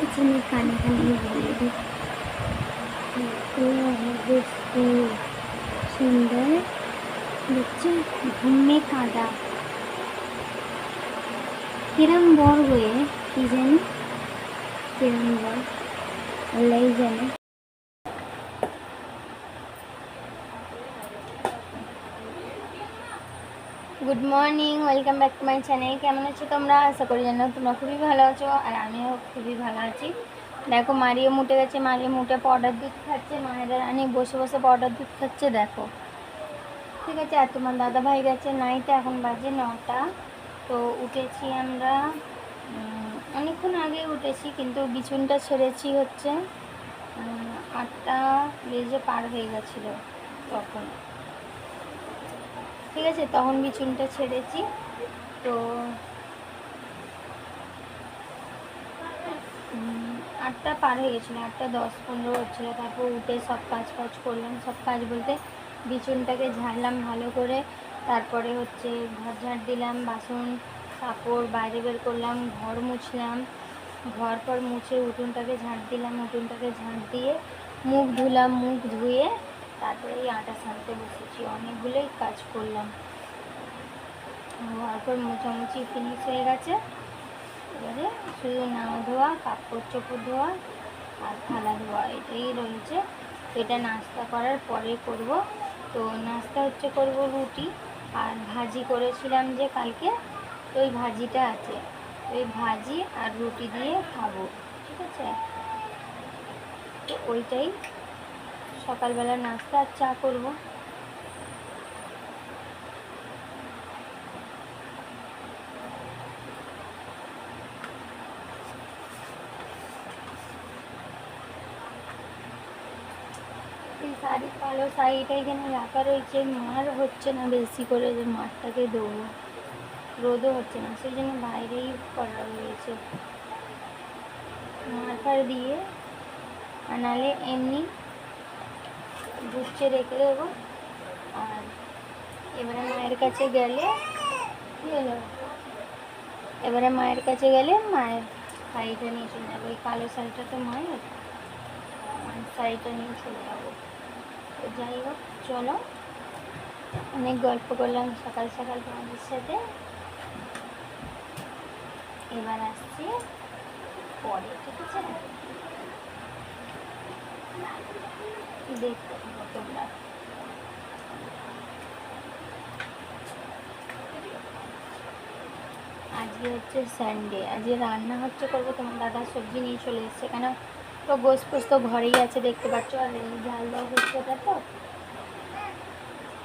পেছনে কানে কানে বলে দিই। সুন্দর দেখছি, ঘুমে কাদা। কিরম বর হয়ে কি জানি? কিরম বর আল্লাহ জানে। Good morning welcome back to my channel কেমন আছো তোমরা? আশা করি জানো তোমরা খুবই ভালো আছো, আর আমিও খুবই ভালো আছি। দেখো, মারিও মুটে গেছে, মারিও মুটে পাউডার দুধ খাচ্ছে, মায়ের রানি বসে বসে পাউডার দুধ খাচ্ছে, দেখো। ঠিক আছে, আর তোমার দাদা ভাই গেছে নাইতে এখন বাজে নটা। তো উঠেছি আমরা অনেকক্ষণ আগে উঠেছি, কিন্তু বিছুনটা ছেড়েছি হচ্ছে আটটা বেজে পার হয়ে গেছিল তখন। ঠিক আছে, তখন বিছুনটা ছেড়েছি। তো আটটা পার হয়ে গেছিল আটটা দশ পনেরো হচ্ছিল। তারপর উঠে সব কাজ ফাজ করলাম, সব কাজ বলতে বিছুনটাকে ঝাড়লাম ভালো করে। তারপরে হচ্ছে ঘর ঝাড় দিলাম, বাসন, কাপড়, বাইরে বের করলাম, ঘর মুছলাম। ঘর পর মুছে উঠোনটাকে ঝাড় দিলাম, উঠোনটাকে ঝাড় দিয়ে মুখ ধুলাম, মুখ ধুয়ে তারপরে এই আটা সানতে বসেছি, অনেকগুলোই কাজ করলাম। হওয়ার পর ফিনিশ হয়ে গেছে। এবারে শুধু নাও ধোয়া, কাপড় চোপড় ধোয়া আর থালা ধোয়া, এটাই রয়েছে। এটা নাস্তা করার পরে করব। তো নাস্তা হচ্ছে করব রুটি। আর ভাজি করেছিলাম যে কালকে, ওই ভাজিটা আছে। ওই ভাজি আর রুটি দিয়ে খাব, ঠিক আছে? তো ওইটাই সকালবেলা নাস্তা আর চা করব। শাড়ি কালো শাড়িটা এখানে রাখা রয়েছে। মার হচ্ছে না বেশি করে, যে মাঠটাকে দেবো। রোদও হচ্ছে না সেই জন্য বাইরেই করা রয়েছে। মার ফার দিয়ে, আর নাহলে এমনি গুছিয়ে রেখে দেবো। আর এবারে মায়ের কাছে গেলে এবারে মায়ের কাছে গেলে মায়ের শাড়িটা নিয়ে চলে যাব। ওই কালো শাড়িটা তো মায়ের। মায়ের শাড়িটা নিয়ে চলে যাব। যাই হোক, চলো। অনেক গল্প করলাম সকাল সকাল তোমাদের সাথে। এবার আসছি পরে, ঠিক আছে? আজকে হচ্ছে সানডে আজকে রান্না হচ্ছে করব, তোমার দাদা সবজি নিয়ে চলে এসছে। কেন তো গোস ফোস তো ঘরেই আছে, দেখতে পাচ্ছ। আর ঝাল দেওয়া হচ্ছে ওটা তো।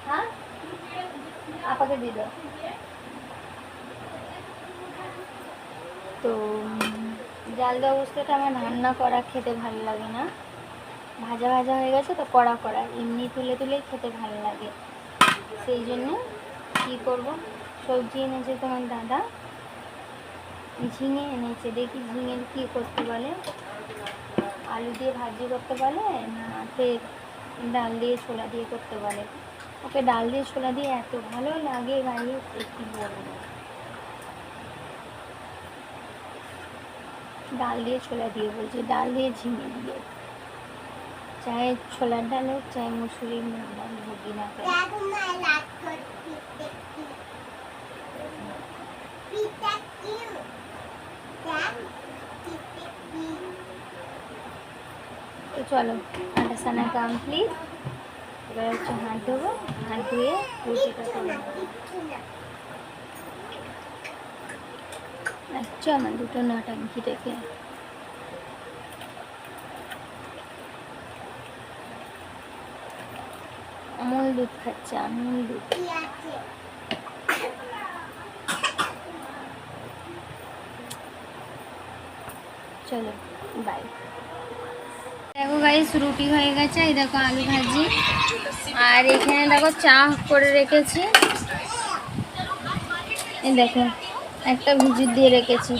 হ্যাঁ? আপাকে দিয়ে তো জাল দেওয়া অবস্থাটা আমার রান্না করা খেতে ভালো লাগে না। ভাজা ভাজা হয়ে গেছে তো কড়া কড়া, এমনি তুলে তুলেই খেতে ভালো লাগে। সেই জন্য কী করব? সবজি এনেছে তোমার দাদা। ঝিঙে এনেছে, দেখি ঝিঙের কী করতে বলে। আলু দিয়ে ভাজি করতে বলে না ফের ডাল দিয়ে ছোলা দিয়ে করতে বলে। ওকে ডাল দিয়ে ছোলা দিয়ে এত ভালো লাগে গাড়ি কী বলব? ডাল দিয়ে ছোলা দিয়ে বলছি, ডাল দিয়ে ঝিঙে দিয়ে। চাहे ছোলার ডাল হোক চাहे মুসুরির ডাল হোক না তো চলো আটা সানা কমপ্লিট এবার হচ্ছে হাত ধোবো, হাত ধুয়ে রুটিটা নেব আচ্ছা আমার দুটো নটাঙ্কি রেখে আমুল দুধ খাচ্ছে, আমুল দুধ। চলো বাই দেখো গাইস রুটি হয়ে গেছে, এই দেখো আলু ভাজি। আর এখানে দেখো চা করে রেখেছি। এই দেখো, একটা ভিজিট দিয়ে রেখেছি।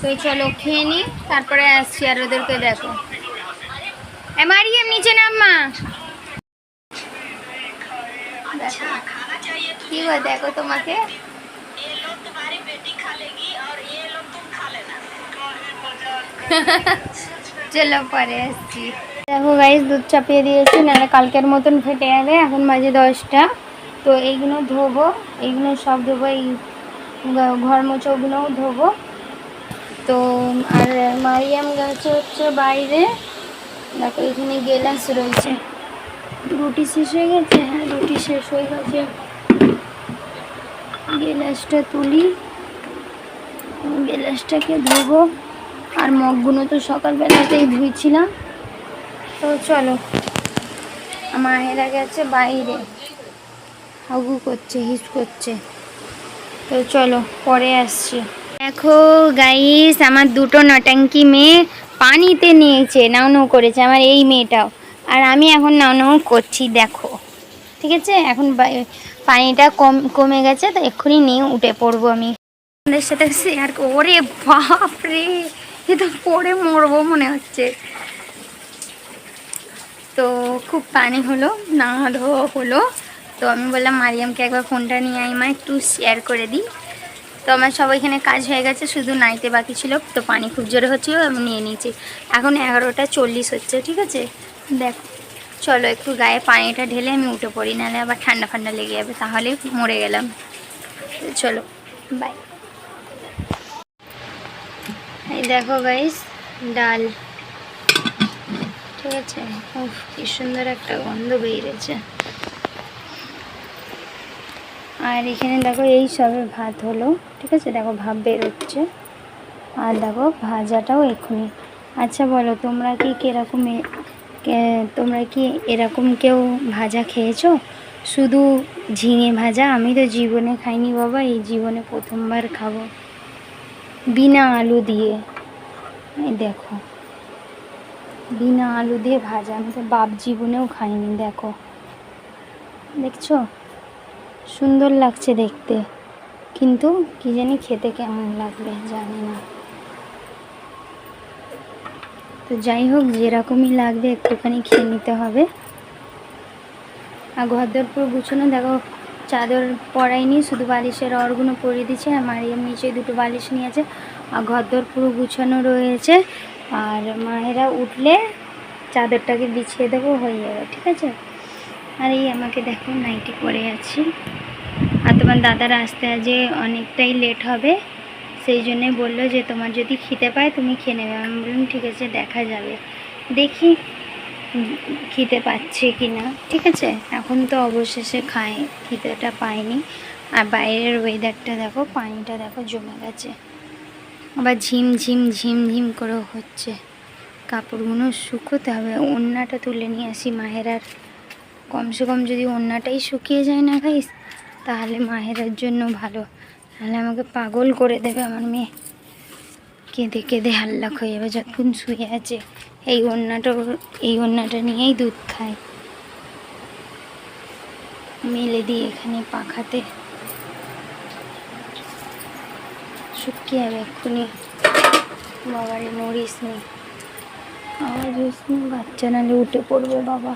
তো চলো খেয়ে নিই তারপরে আসছি আর ওদেরকে দেখো। এ মারিয়াম, নিচে নাম্মা কি হয় দেখো তোমাকে। চলো পরে আসছি। দেখো গাইস দুধ চাপিয়ে দিয়েছি, নাহলে কালকের মতন ফেটে যাবে, এখন মাঝে দশটা। তো এইগুলো ধোবো, এইগুলো সব ধোবো, এই ঘর মোচোগুলোও ধোবো। তো, আর মারিয়াম গাছ হচ্ছে বাইরে। দেখো এখানে গেলাস রয়েছে। রুটি শেষ হয়ে গেছে হ্যাঁ রুটি শেষ হয়ে গেছে। গেলাসটা তুলি, গেলাসটাকে ধোবো। আর মগগুলো তো সকালবেলাতেই ধুইছিলাম। তো চলো মায়েরা গেছে বাইরে। হাগু করছে, হিস করছে। তো চলো, পরে আসছি। দেখো গাইস আমার দুটো নটাঙ্কি মেয়ে পানিতে নিয়েছে, নাও নাও করেছে। আমার এই মেয়েটাও। আর আমি এখন নাও নাও করছি, দেখো। ঠিক আছে? এখন পানিটা কম, কমে গেছে, তো এক্ষুনি নিয়ে উঠে পড়ব আমি। আমাদের সাথে শেয়ার ওরে বাপরে! এ তো পড়ে মরবো মনে হচ্ছে। তো খুব পানি হলো, না হলো হলো। তো আমি বললাম, মারিয়ামকে একবার ফোনটা নিয়ে আই মা, একটু শেয়ার করে দিই। তো আমার সব এখানে কাজ হয়ে গেছে, শুধু নাইতে বাকি ছিল। তো পানি খুব জোরে হচ্ছিল, আমি নিয়ে নিয়েছি। এখন এগারোটা চল্লিশ হচ্ছে, ঠিক আছে? দেখো, চলো একটু গায়ে পানিটা ঢেলে আমি উঠে পড়ি, নাহলে আবার ঠান্ডা ফান্ডা লেগে যাবে তাহলে মরে গেলাম। চলো বাই এই দেখো গাইস ডাল। ঠিক আছে? উফ, কি সুন্দর একটা গন্ধ বেরিয়েছে। আর এখানে দেখো, এই সবে ভাত হলো, ঠিক আছে? দেখো, ভাত বেরোচ্ছে। আর দেখো, ভাজাটাও এক্ষুনি। আচ্ছা বলো, তোমরা কি কীরকম তোমরা কি এরকম কেউ ভাজা খেয়েছো? শুধু ঝিঙে ভাজা? আমি তো জীবনে খাইনি বাবা, এই জীবনে প্রথমবার খাব। বিনা আলু দিয়ে। দেখো। বিনা আলু দিয়ে ভাজা। আমি তো বাপ জীবনেও খাইনি, দেখো। দেখছ? সুন্দর লাগছে দেখতে। কিন্তু কি জানি খেতে কেমন লাগবে, জানি না। তো যাই হোক, যেরকমই লাগবে একটুখানি খেয়ে নিতে হবে। আর ঘরদোর পুরো গুছানো, দেখো চাদর পরাইনি, শুধু বালিশের অরগুলো পরিয়ে দিচ্ছে আর মারিয়াম নিচে দুটো বালিশ নিয়েছে। আর ঘরদোর পুরো গুছানো রয়েছে। আর মায়েরা উঠলে চাদরটাকে বিছিয়ে দেবো, হয়ে যাবে, ঠিক আছে? আর এই আমাকে দেখো নাইটি পরে আছি। আর তোমার দাদার আসতে আজে অনেকটাই লেট হবে। সেই জন্যে বলল যে, তোমার যদি খেতে পায়, তুমি খেয়ে নেবে। আমি বললাম, ঠিক আছে, দেখা যাবে। দেখি খিদে পাচ্ছে কি না ঠিক আছে, এখন তো অবশেষে খায় খিদেটা পায়নি আর বাইরের ওয়েদারটা দেখো, পানিটা দেখো জমে গেছে। আবার ঝিম ঝিম ঝিম ঝিম করে হচ্ছে। কাপড়গুলো শুকোতে হবে, ওড়নাটা তুলে নিয়ে আসি মাহেরার। কমসে কম যদি ওড়নাটাই শুকিয়ে যায় না গাইস তাহলে মাহেরার জন্য ভালো। নাহলে আমাকে পাগল করে দেবে আমার মেয়ে। কেঁদে কেঁদে হাল্লাক হয়ে যাবে, যতক্ষণ শুয়ে আছে। এই ওর- এই ওড়নাটা নিয়েই দুধ খায়। মেলে দিই এখানে পাখাতে। শুকিয়ে যাবে এক্ষুনি বাবারে মরিস নি। আওয়াজ নি বাচ্চা নালে উঠে পড়বে বাবা।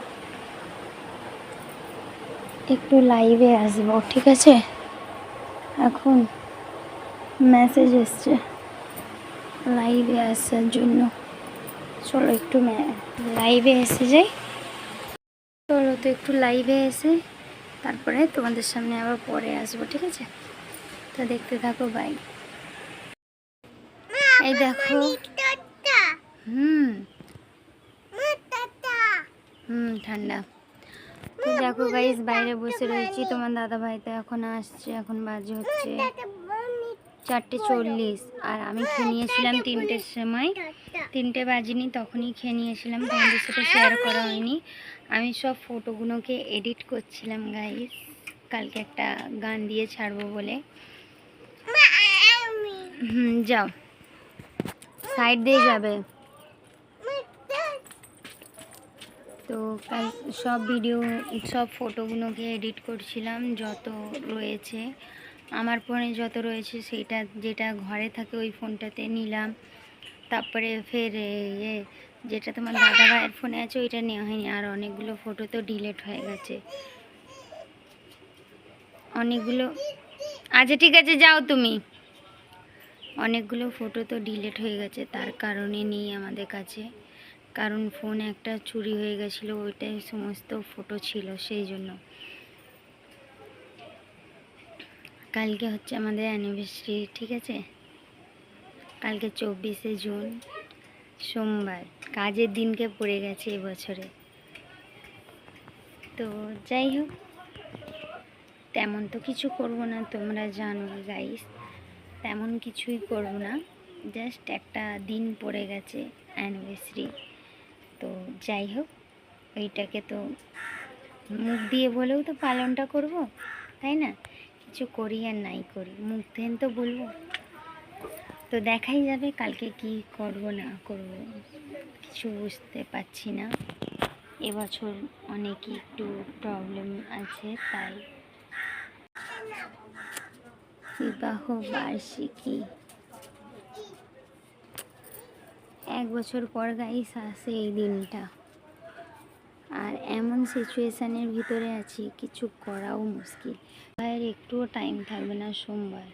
একটু লাইভে আসব, ঠিক আছে? এখন মেসেজ এসছে। লাইভে আসার জন্য। চলো একটু লাইভে এসে যাই। চলো তো একটু লাইভে এসে তারপরে তোমাদের সামনে আবার পরে আসব ঠিক আছে? তো দেখতে থাকো বাই এই দেখো। হুম। হুম ঠান্ডা। তো দেখো গাইস বাইরে বসে রয়েছি তোমার দাদা ভাই তো এখন আসছে এখন বাজে হচ্ছে চারটে চল্লিশ। আর আমি খেয়ে নিয়েছিলাম তিনটের সময়। তিনটে বাজিনি তখনই খেয়ে নিয়েছিলাম তোমাদের সাথে শেয়ার করা হয়নি। আমি সব ফটোগুলোকে এডিট করছিলাম গাইস কালকে একটা গান দিয়ে ছাড়বো বলে। হুম যাও। সাইড দিয়ে যাবে। তো সব ভিডিও সব ফটোগুলোকে এডিট করছিলাম, যত রয়েছে। আমার ফোনে যত রয়েছে, সেইটা, যেটা ঘরে থাকে ওই ফোনটাতে নিলাম। তারপরে ফের এ যেটা তোমার দাদা ভাইয়ের ফোনে আছে, ওইটা নেওয়া হয়নি। আর অনেকগুলো ফটো তো ডিলেট হয়ে গেছে। অনেকগুলো আচ্ছা ঠিক আছে, যাও তুমি। অনেকগুলো ফটো তো ডিলেট হয়ে গেছে, তার কারণে নেই আমাদের কাছে। কারণ ফোন একটা চুরি হয়ে গেছিল, ওইটাই সমস্ত ফটো ছিল, সেই জন্য। কালকে হচ্ছে আমাদের অ্যানিভার্সারি ঠিক আছে? কালকে চব্বিশে জুন, সোমবার। কাজের দিনকে পড়ে গেছে এবছরে। তো যাই হোক, তেমন তো কিছু করব না, তোমরা জানো গাইস তেমন কিছুই করব না। জাস্ট একটা দিন পড়ে গেছে অ্যানিভার্সারি তো যাই হোক, ওইটাকে তো মুখ দিয়ে বলেও তো পালনটা করব, তাই না? কিছু করি আর নাই করি, মুখ দিয়ে তো বলব। তো দেখাই যাবে কালকে কি করব, না করব, কিছু বুঝতে পারছি না। এবছর অনেক একটু প্রবলেম আছে, তাই। বিবাহ বার্ষিকী এক বছর পর গাইস আসে এই দিনটা। আর এমন সিচুয়েশানের ভিতরে আছি, কিছু করাও মুশকিল। ভাইয়ের একটুও টাইম থাকবে না সোমবার।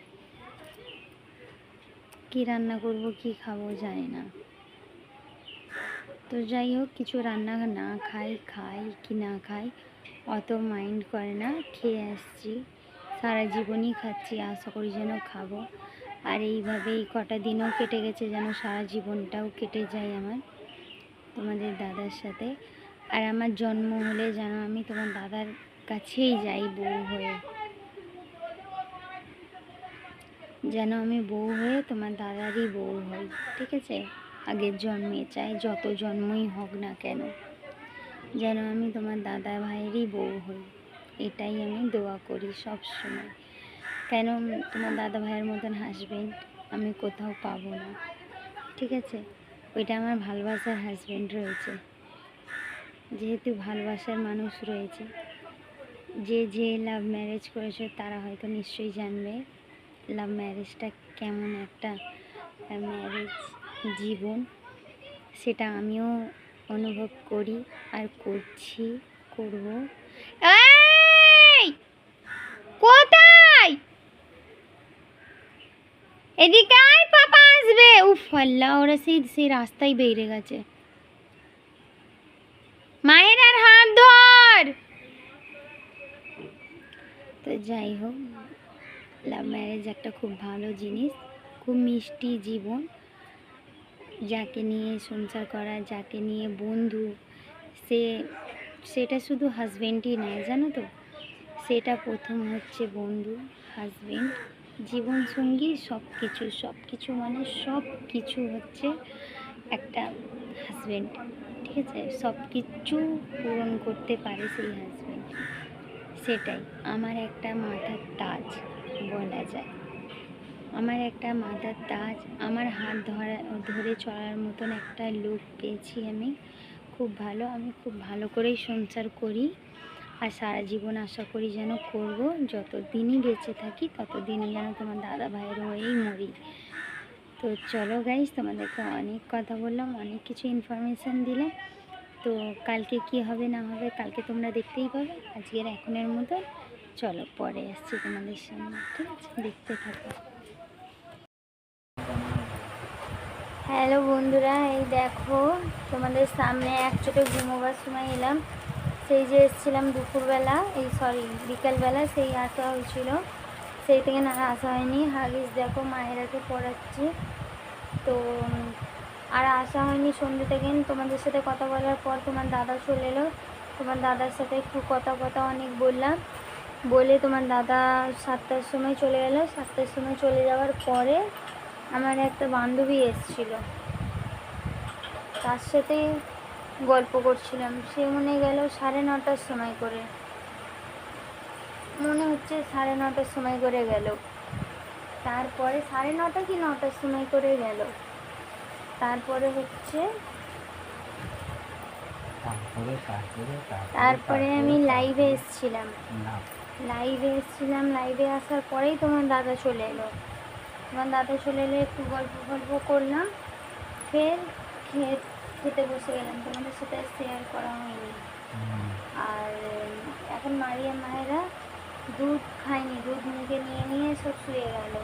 কি রান্না করব, কি খাব জানি না। তো যাই হোক, কিছু রান্না না খাই খাই কি না খাই, অত মাইন্ড করে না, খেয়ে আসছি। সারা জীবনই খাচ্ছি, আশা করি যেন খাব। আর এইভাবে এই কটা দিনও কেটে গেছে যেন সারা জীবনটাও কেটে যায় আমার তোমাদের দাদার সাথে। আর আমার জন্ম হলে যেন আমি তোমার দাদার কাছেই যাই বউ হয়ে। যেন আমি বউ হয়ে তোমার দাদারই বউ হই, ঠিক আছে? আগের জন্মে চাই, যত জন্মই হোক না কেন। যেন আমি তোমার দাদা ভাইয়েরই বউ হই, এটাই আমি দোয়া করি সব সময় কেন তোমার দাদা ভাইয়ের মতন হাজবেন্ড আমি কোথাও পাবো না। ঠিক আছে? ওইটা আমার ভালোবাসার হাজবেন্ড রয়েছে। যেহেতু ভালোবাসার মানুষ রয়েছে। যে যে লাভ ম্যারেজ করেছে, তারা হয়তো নিশ্চয়ই জানবে লাভ ম্যারেজটা কেমন একটা ম্যারেজ জীবন। সেটা আমিও অনুভব করি আর করছি, করব। এই! এদিকে আয়, পাপা আসবে। উফ, আল্লাহ, ওরা সেই সেই রাস্তায় বেরিয়ে গেছে। মায়ের আর হাত ধর। তো যাই হোক লাভ ম্যারেজ একটা খুব ভালো জিনিস, খুব মিষ্টি জীবন। যাকে নিয়ে সংসার করা, যাকে নিয়ে বন্ধু, সে সেটা শুধু হাজবেন্ডই নয়, জানো তো? সেটা প্রথম হচ্ছে বন্ধু হাজবেন্ড জীবনসঙ্গী সব কিছু সব কিছু মানে সব কিছু হচ্ছে একটা হাজবেন্ড ঠিক আছে? সব কিছু পূরণ করতে পারে সেই হাজবেন্ড সেটাই। আমার একটা মাথার তাজ বলা যায়। আমার একটা মাথার তাজ, আমার হাত ধরা, ধরে চলার মতন একটা লোক পেয়েছি আমি। খুব ভালো, আমি খুব ভালো করেই সংসার করি। আর সারা জীবন আশা করি যেন করব। যত দিনই বেঁচে থাকি, ততদিনই যেন তোমার দাদা ভাইয়ের হয়েই মরি। তো চলো গাইজ তোমাদেরকে অনেক কথা বললাম, অনেক কিছু ইনফরমেশান দিলাম। তো কালকে কি হবে, না হবে, কালকে তোমরা দেখতেই পাবে। আজকের এখনের মতো চলো পরে আসছি তোমাদের সামনে, ঠিক আছে? দেখতে থাকো। হ্যালো বন্ধুরা, এই দেখো, তোমাদের সামনে এক চোটে ঘুমোবার সময় এলাম। সেই যে এসেছিলাম দুপুরবেলা, এই সরি বিকেলবেলা সেই আসা হয়েছিল। সেই থেকে না আসা হয়নি। হাগিস দেখো মায়েরাকে পড়াচ্ছি। তো আর আসা হয়নি সন্ধ্যে থেকে। তোমাদের সাথে কথা বলার পর তোমার দাদা চলে এলো। তোমার দাদার সাথে একটু কথা কথা অনেক বললাম। বলে তোমার দাদা সাতটার সময় চলে গেলো। সাতটার সময় চলে যাওয়ার পরে আমার একটা বান্ধবী এসেছিল। তার সাথে গল্প করছিলাম। সে মনে গেল সাড়ে নটার সময় করে। মনে হচ্ছে সাড়ে নটার সময় করে গেল। তারপরে সাড়ে নটা কি নটার সময় করে গেল? তারপরে হচ্ছে তারপরে আমি লাইভে এসেছিলাম। লাইভে এসেছিলাম। লাইভে আসার পরেই তোমার দাদা চলে এলো। তোমার দাদা চলে এলে একটু গল্প গল্প করলাম। ফের খেয়ে খেতে বসে গেলাম তোমাদের সাথে শেয়ার করা হয়নি। আর এখন মারিয়া মায়েরা দুধ খায়নি দুধ মুখে নিয়ে নিয়ে সব শুয়ে গেল।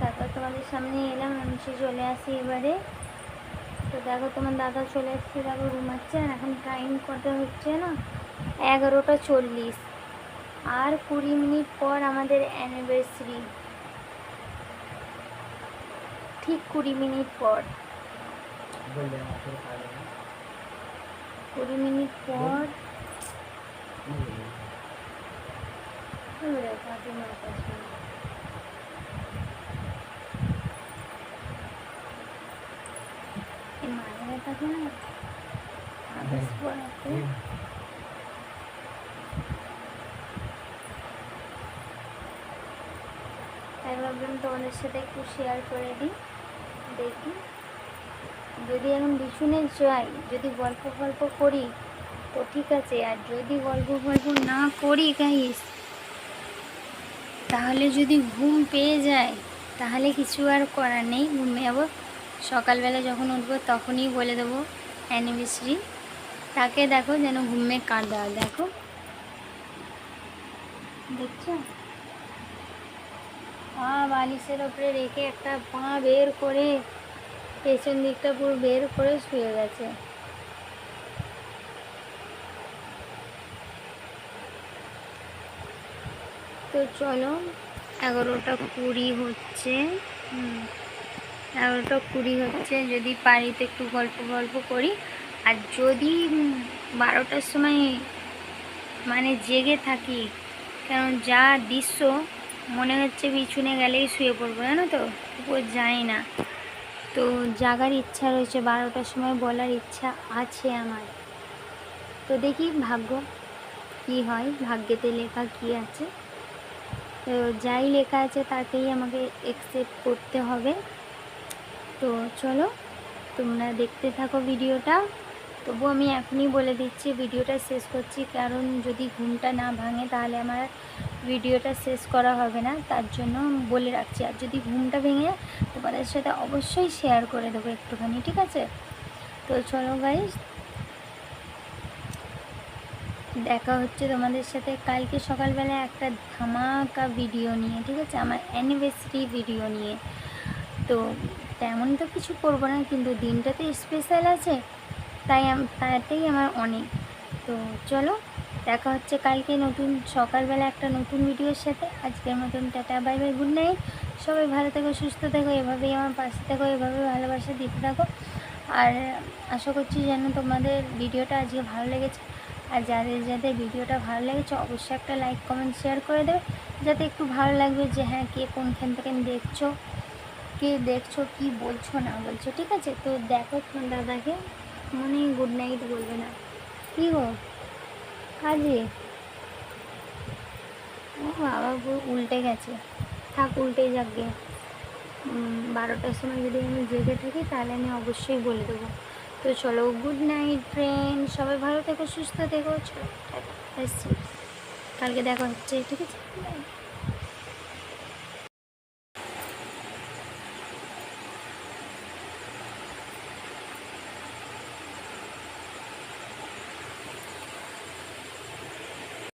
তারপর তোমাদের সামনে এলাম আমি সে চলে আসি এবারে। তো দেখো তোমার দাদা চলে এসছে দেখো ঘুমাচ্ছে আর এখন টাইম কত হচ্ছে না? এগারোটা চল্লিশ। আর কুড়ি মিনিট পর আমাদের অ্যানিভার্সারি ঠিক কুড়ি মিনিট পর বললে আমাকে পারে না কুড়ি মিনিট পর। কাগজ পড়াতে তাই ভাবলাম তোমাদের সাথে একটু শেয়ার করে দিই দেখি। যদি এখন বিছুনে যাই যদি গল্প গল্প করি, তো ঠিক আছে। আর যদি গল্প গল্প না করি, গাইস, তাহলে যদি ঘুম পেয়ে যায়, তাহলে কিছু আর করার নেই। ঘুমে যাব। সকালবেলা যখন উঠবো, তখনই বলে দেবো অ্যানিভার্সারি তাকে দেখো যেন ঘুমে কাঁদা দেখো। দেখছ? পা বালিশের ওপরে রেখে একটা পা বের করে পেছন দিকটা পুরো বের করে শুয়ে গেছে। তো চলো, এগারোটা কুড়ি হচ্ছে। এগারোটা কুড়ি হচ্ছে, যদি পারি তো একটু গল্প গল্প করি। আর যদি বারোটার সময় মানে জেগে থাকি, কারণ যা দৃশ্য মনে হচ্ছে বিছুনে গেলেই শুয়ে পড়ব, জানো তো? উপর যায় না। তো জাগার ইচ্ছা রয়েছে, বারোটার সময় বলার ইচ্ছা আছে আমার। তো দেখি ভাগ্য কি হয়, ভাগ্যেতে লেখা কি আছে। তো যাই লেখা আছে তাকেই আমাকে একসেপ্ট করতে হবে। তো চলো, তোমরা দেখতে থাকো ভিডিওটা। তবু আমি এখনই বলে দিচ্ছি, ভিডিওটা শেষ করছি, কারণ যদি ঘুমটা না ভাঙে তাহলে আমার ভিডিওটা শেষ করা হবে না, তার জন্য বলে রাখছি। আর যদি ঘুমটা ভেঙে তোমাদের সাথে অবশ্যই শেয়ার করে দেবো একটুখানি, ঠিক আছে? তো চলো গাইজ দেখা হচ্ছে তোমাদের সাথে কালকে সকালবেলা একটা ধামাকা ভিডিও নিয়ে, ঠিক আছে? আমার অ্যানিভার্সারি ভিডিও নিয়ে। তো তেমন তো কিছু করব না, কিন্তু দিনটা তো স্পেশাল আছে, তাই তাতেই আমার অনেক। তো চলো দেখা হচ্ছে কালকে নতুন, সকালবেলা একটা নতুন ভিডিওর সাথে। আজকের মতন tata bye bye good night সবাই ভালো থেকো, সুস্থ থেকো, এভাবেই আমার পাশে থেকো, এভাবে ভালোবাসা দিতে থাকো। আর আশা করছি যেন তোমাদের ভিডিওটা আজকে ভালো লেগেছে। আর যাদের যাদের ভিডিওটা ভালো লেগেছে, অবশ্যই একটা লাইক কমেন্ট শেয়ার করে দেবে। যাতে একটু ভালো লাগবে যে হ্যাঁ কে কোনখান থেকে দেখছ, কে দেখছ, কি বলছো, না বলছো, ঠিক আছে? তো দেখো দাদাকে। মনে গুড নাইট বলবে না। কি গো? কাজে ও বাবা পুরো উল্টে গেছে। থাক উল্টে যাক বারোটার সময় যদি আমি জেগে থাকি, তাহলে আমি অবশ্যই বলে দেবো। তো চলো গুড নাইট ফ্রেন্ড সবাই ভালো থেকো, সুস্থ থেকো। চলো। কালকে দেখা হচ্ছে, ঠিক আছে.